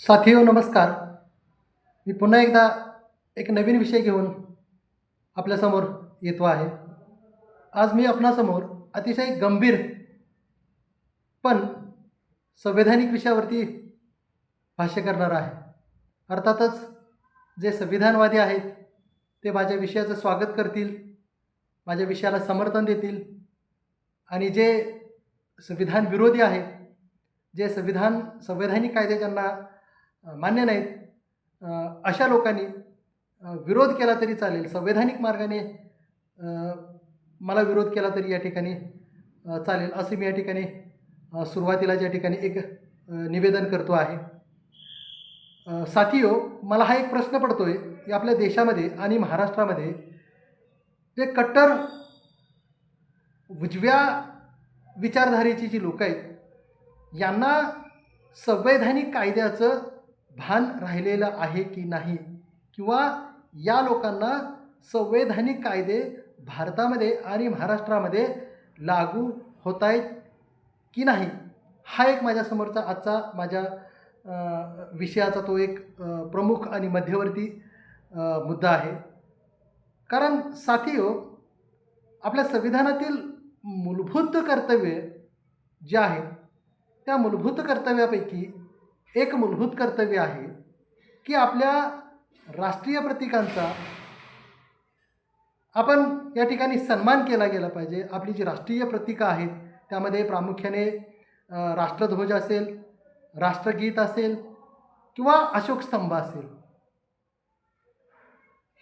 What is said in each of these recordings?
साथी हो नमस्कार. मी पुन्हा एकदा एक नवीन विषय घेऊन आपल्यासमोर येतो आहे. आज मी आपणासमोर अतिशय गंभीर पण संवैधानिक विषयावरती भाष्य करणार आहे. अर्थातच जे संविधानवादी आहेत ते माझ्या विषयाचं स्वागत करतील माझ्या विषयाला समर्थन देतील आणि जे संविधान विरोधी आहेत जे संविधान संवैधानिक कायदे ज्यांना मान्य नाहीत. अशा लोकांनी विरोध केला तरी चालेल संवैधानिक मार्गाने मला विरोध केला तरी या ठिकाणी चालेल असं मी या ठिकाणी सुरुवातीला या ठिकाणी एक निवेदन करतो आहे. अ, साथियो मला हा एक प्रश्न पडतो आहे की आपल्या देशामध्ये आणि महाराष्ट्रामध्ये जे कट्टर उजव्या विचारधारेची जी लोकं आहेत यांना संवैधानिक कायद्याचं भान राहिलेलं आहे की नाही? किंवा या लोकांना संवैधानिक कायदे भारतामध्ये आणि महाराष्ट्रामध्ये लागू होत आहेत की नाही? हा एक माझ्यासमोरचा आजचा माझ्या विषयाचा तो एक प्रमुख आणि मध्यवर्ती मुद्दा आहे. कारण साथी हो आपल्या संविधानातील मूलभूत कर्तव्य जे आहे त्या मूलभूत कर्तव्यापैकी एक मूलभूत कर्तव्य आहे की आपल्या राष्ट्रीय प्रतीकांचा आपण या ठिकाणी सन्मान केला गेला पाहिजे. आपली जी राष्ट्रीय प्रतीकं आहेत त्यामध्ये प्रामुख्याने राष्ट्रध्वज असेल राष्ट्रगीत असेल किंवा अशोक स्तंभ असेल.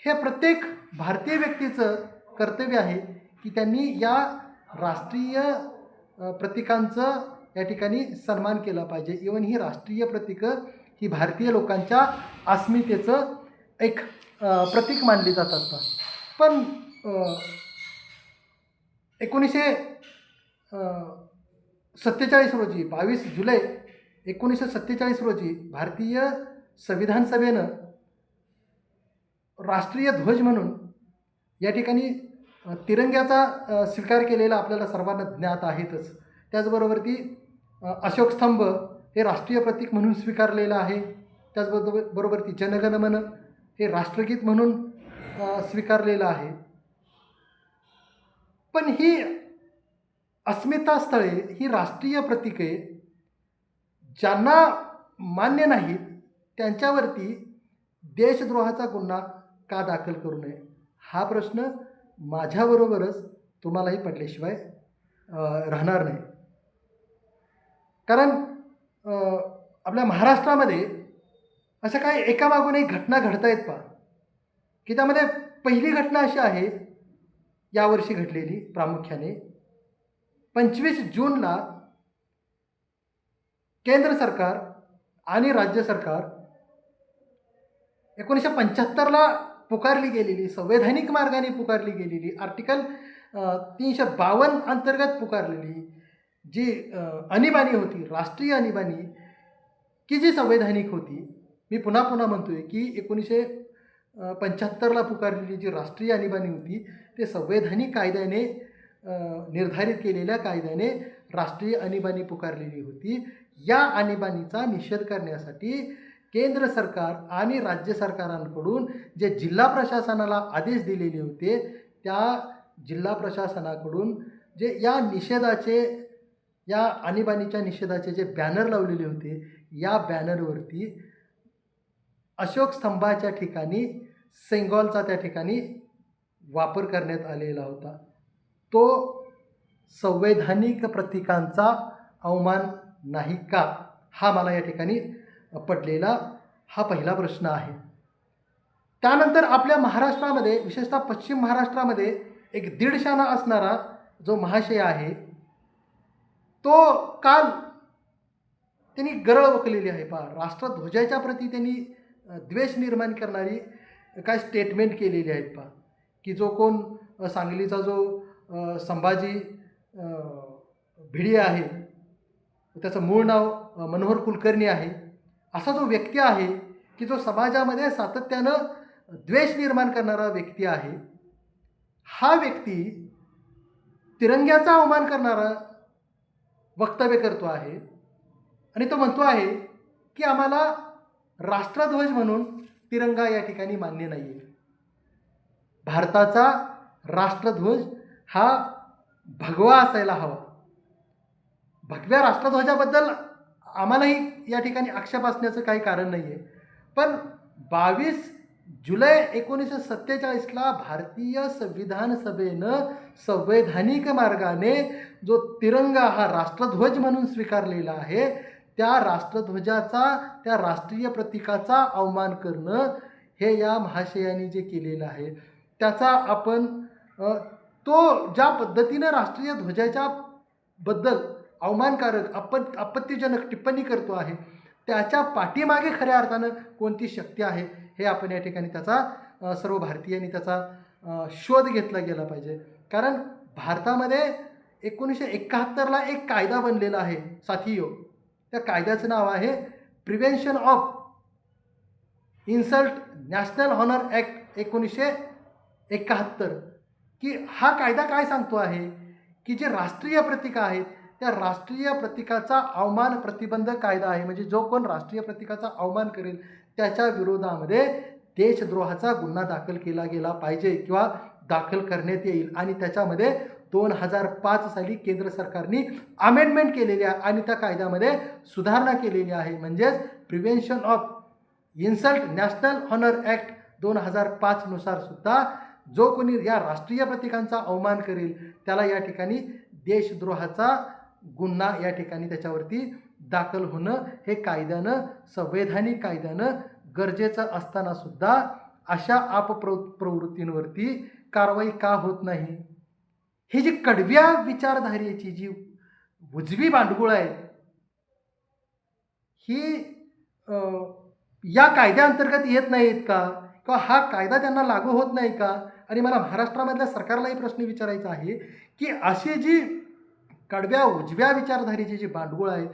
हे प्रत्येक भारतीय व्यक्तीचं कर्तव्य आहे की त्यांनी या राष्ट्रीय प्रतीकांचं या ठिकाणी सन्मान केला पाहिजे. इवन ही राष्ट्रीय प्रतीकं ही भारतीय लोकांच्या अस्मितेचं एक प्रतीक मानली जातात. पण एकोणीसशे सत्तेचाळीस रोजी बावीस जुलै एकोणीसशे सत्तेचाळीस रोजी भारतीय संविधान सभेनं राष्ट्रीय ध्वज म्हणून या ठिकाणी तिरंग्याचा स्वीकार केलेला आपल्याला सर्वांना ज्ञात आहेतच. त्याचबरोबर ती अशोकस्तंभ अशोक स्तंभ हे राष्ट्रीय प्रतीक म्हणून स्वीकारलेलं आहे. त्याचबरोबर बरोबर ती जनगणमन हे राष्ट्रगीत म्हणून स्वीकारलेलं आहे. पण ही अस्मितास्थळे ही राष्ट्रीय प्रतीके ज्यांना मान्य नाहीत त्यांच्यावरती देशद्रोहाचा गुन्हा का दाखल करू नये? हा प्रश्न माझ्याबरोबरच तुम्हालाही पडल्याशिवाय राहणार नाही. कारण आपल्या महाराष्ट्रामध्ये असं काही एकामागून एक घटना घडत आहेत पा की त्यामध्ये पहिली घटना अशी आहे यावर्षी घडलेली प्रामुख्याने. पंचवीस जूनला केंद्र सरकार आणि राज्य सरकार एकोणीसशे पंच्याहत्तरला पुकारली गेलेली संवैधानिक मार्गाने पुकारली गेलेली आर्टिकल तीनशे बावन्न अंतर्गत पुकारलेली जी अ, आणीबाणी होती राष्ट्रीय आणीबाणी की जी संवैधानिक होती मी पुन्हा पुन्हा म्हणतो आहे की एकोणीसशे पंच्याहत्तरला पुकारलेली जी राष्ट्रीय आणीबाणी होती ते संवैधानिक कायद्याने निर्धारित केलेल्या कायद्याने राष्ट्रीय आणीबाणी पुकारलेली होती. या आणीबाणीचा निषेध करण्यासाठी केंद्र सरकार आणि राज्य सरकारांकडून जे जिल्हा प्रशासनाला आदेश दिलेले होते त्या जिल्हा प्रशासनाकडून जे या निषेधाचे या आणीबाणीच्या निषेधाचे जे बॅनर लावलेले होते या बॅनरवरती अशोक स्तंभाच्या ठिकाणी सेंगॉलचा त्या ठिकाणी वापर करण्यात आलेला होता. तो संवैधानिक प्रतीकांचा अवमान नाही का? हा मला या ठिकाणी पडलेला हा पहिला प्रश्न आहे. त्यानंतर आपल्या महाराष्ट्रामध्ये विशेषतः पश्चिम महाराष्ट्रामध्ये एक दीडशाना असणारा जो महाशय आहे तो काल त्यांनी गरळ वकलेली आहे. पहा राष्ट्रध्वजाच्या प्रती त्यांनी द्वेष निर्माण करणारी काय स्टेटमेंट केलेली आहेत पहा की जो कोण सांगलीचा जो संभाजी भिडी भिडे आहे त्याचं मूळ नाव मनोहर कुलकर्णी आहे असा जो व्यक्ती आहे की जो समाजामध्ये सातत्यानं द्वेष निर्माण करणारा व्यक्ती आहे हा व्यक्ती तिरंग्याचा अवमान करणारा वक्तव्य करतो आहे. आणि तो म्हणतो आहे की आम्हाला राष्ट्रध्वज म्हणून तिरंगा या ठिकाणी मान्य नाही आहे भारताचा राष्ट्रध्वज हा भगवा असायला हवा. भगव्या राष्ट्रध्वजाबद्दल आम्हालाही या ठिकाणी आक्षेप असण्याचं काही कारण नाही आहे पण बावीस जुलै एकोणीसशे सत्तेचाळीसला भारतीय संविधान सभेनं संवैधानिक मार्गाने जो तिरंगा हा राष्ट्रध्वज म्हणून स्वीकारलेला आहे त्या राष्ट्रध्वजाचा त्या राष्ट्रीय प्रतीकाचा अवमान करणं हे या महाशयांनी जे केलेलं आहे. त्याचा आपण तो ज्या पद्धतीनं राष्ट्रीय ध्वजाच्या बद्दल अवमानकारक आपत आपत्तिजनक टिप्पणी करतो आहे त्याच्या पाठीमागे खऱ्या अर्थानं कोणती शक्ती आहे हे आपण या ठिकाणी त्याचा सर्व भारतीयांनी त्याचा शोध घेतला गेला पाहिजे. कारण भारतामध्ये एकोणीसशे एकाहत्तरला एक कायदा बनलेला आहे साथीयो. त्या कायद्याचं नाव आहे prevention of insult national honour act एकोणीसशे एकाहत्तर. की हा कायदा काय सांगतो आहे? की जे राष्ट्रीय प्रतीक आहेत त्या राष्ट्रीय प्रतीकाचा अवमान प्रतिबंध कायदा आहे. म्हणजे जो कोण राष्ट्रीय प्रतीकाचा अवमान करेल त्याच्या विरोधामध्ये देशद्रोहाचा गुन्हा दाखल केला गेला पाहिजे किंवा दाखल करण्यात येईल. आणि त्याच्यामध्ये दोन हजार पाच साली केंद्र सरकारने अमेंडमेंट केलेली आहे आणि त्या कायद्यामध्ये सुधारणा केलेली आहे. म्हणजेच prevention of insult national honour act दोन हजार पाचनुसार सुद्धा जो कोणी या राष्ट्रीय प्रतीकांचा अवमान करेल त्याला या ठिकाणी देशद्रोहाचा गुन्हा या ठिकाणी त्याच्यावरती दाखल होणं हे कायद्यानं संवैधानिक कायद्यानं गरजेचं असतानासुद्धा अशा अपप्रव प्रवृत्तींवरती कारवाई का होत नाही? ही जी कडव्या विचारधारेची जी उजवी भांडगुळ आहे ही या कायद्याअंतर्गत येत नाहीत का? किंवा हा कायदा त्यांना लागू होत नाही का? आणि मला महाराष्ट्रामधल्या सरकारलाही प्रश्न विचारायचा आहे की अशी जी कडव्या उजव्या विचारधारेची जी बांडगुळ आहे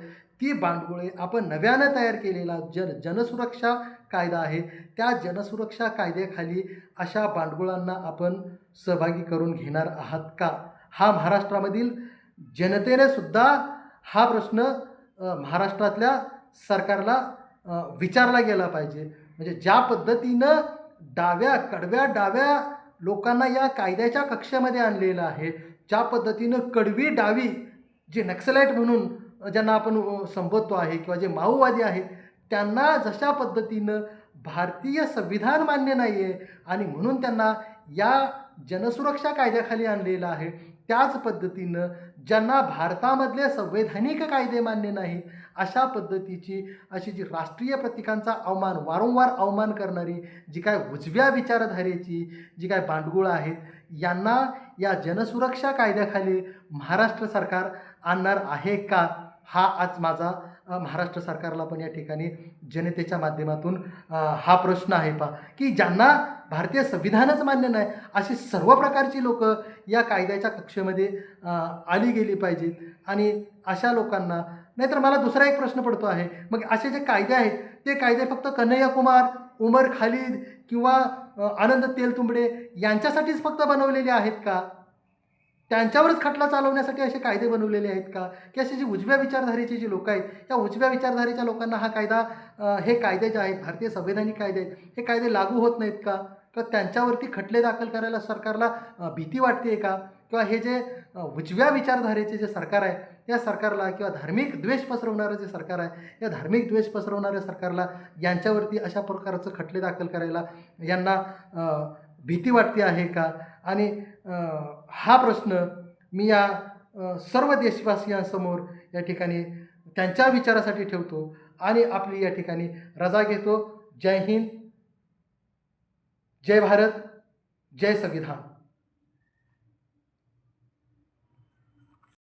ती बांडगुळे आपण नव्यानं तयार केलेला जन जनसुरक्षा कायदा आहे. त्या जनसुरक्षा कायद्याखाली अशा बांडगुळांना आपण सहभागी करून घेणार आहात का? हा महाराष्ट्रामधील जनतेने सुद्धा हा प्रश्न महाराष्ट्रातल्या सरकारला विचारला गेला पाहिजे. म्हणजे ज्या पद्धतीनं डाव्या कडव्या डाव्या लोकांना या कायद्याच्या कक्षामध्ये आणलेलं आहे ज्या पद्धतीनं कडवी डावी जे नक्सलाईट म्हणून ज्यांना आपण संबोधतो आहे किंवा जे माओवादी आहेत त्यांना जशा पद्धतीनं भारतीय संविधान मान्य नाही आहे आणि म्हणून त्यांना या जनसुरक्षा कायद्याखाली आणलेलं आहे त्याच पद्धतीनं ज्यांना भारतामधले संवैधानिक कायदे मान्य नाहीत अशा पद्धतीची अशी जी राष्ट्रीय प्रतीकांचा अवमान वारंवार अवमान करणारी जी काय उजव्या विचारधारेची जी काय भांडगुळ आहेत यांना या जनसुरक्षा कायद्याखाली महाराष्ट्र सरकार आणणार आहे का? हा आज माझा महाराष्ट्र सरकारला पण या ठिकाणी जनतेच्या माध्यमातून हा प्रश्न आहे पा की ज्यांना भारतीय संविधानच मान्य नाही अशी सर्व प्रकारची लोक या कायद्याच्या कक्षेमध्ये आली गेली पाहिजेत. आणि अशा लोकांना नाहीतर मला दुसरा एक प्रश्न पडतो आहे मग असे जे कायदे आहेत ते कायदे फक्त कन्हैया कुमार उमर खालिद किंवा आनंद तेलतुंबडे यांच्यासाठीच फक्त बनवलेले आहेत का? त्यांच्यावरच खटला चालवण्यासाठी असे कायदे बनवलेले आहेत का? की असे जे उजव्या विचारधारेचे जे लोक आहेत त्या उजव्या विचारधारेच्या लोकांना हा कायदा हे कायदे जे आहेत भारतीय संवैधानिक कायदे आहेत हे कायदे लागू होत नाहीत का? किंवा त्यांच्यावरती खटले दाखल करायला सरकारला भीती वाटते का? किंवा हे जे उजव्या विचारधारेचे जे सरकार आहे या सरकारला किंवा धार्मिक द्वेष पसरवणारं जे सरकार आहे या धार्मिक द्वेष पसरवणाऱ्या सरकारला यांच्यावरती अशा प्रकारचं खटले दाखल करायला यांना भीती वाटते आहे का? आणि हा प्रश्न मी या सर्व देशवासियांसमोर या ठिकाणी त्यांच्या विचारासाठी ठेवतो आणि आपली या ठिकाणी रजा घेतो. जय हिंद. जय भारत. जय संविधान.